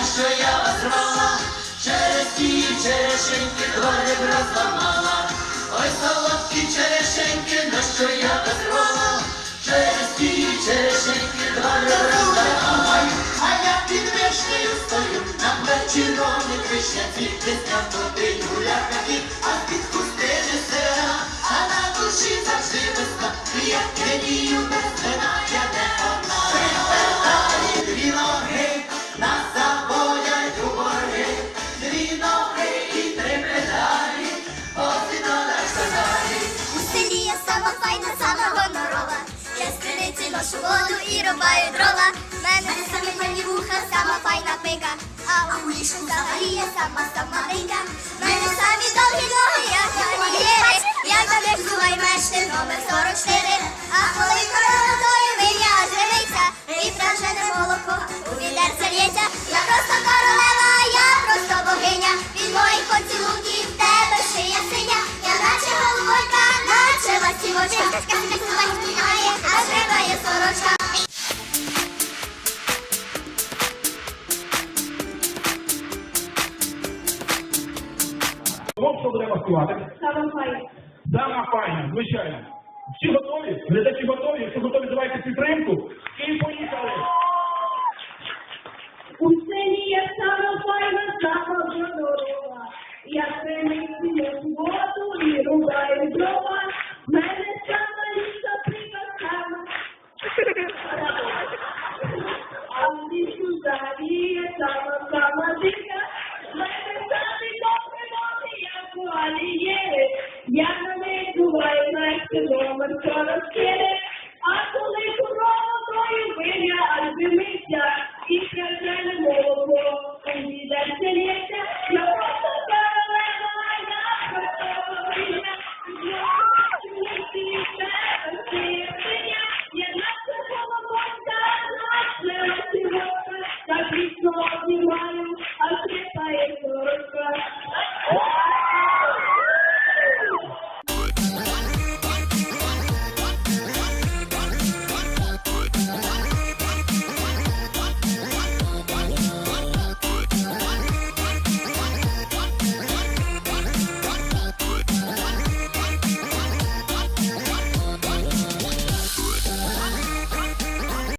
що я вас рвала, через ті черешеньки два ребра зламала. Ой, солодкі черешеньки, на що я вас рвала, через ті черешеньки два ребра зламала. А я під вишнею стою, на плечі ронить вишня цвіт, пісня ходить гуляка кіт, а під хустини сира, а на душі завжди весна, як кенію без сама файна, сама гонорова. Я з ношу воду і рубаю дрова. Мене саме файні вуха, сама файна пика. А у ліжку взагалі я сама сама наче ластівочка. Казки силань а триває сорочка. Вам що будемо співати? Сама файна, звичайно. Всі готові? Глядачі готові? Якщо готові, давайте підтримку. І поїхали! У селі я сама файна, сама гонорова. Я криницю воду і рубаю дрова.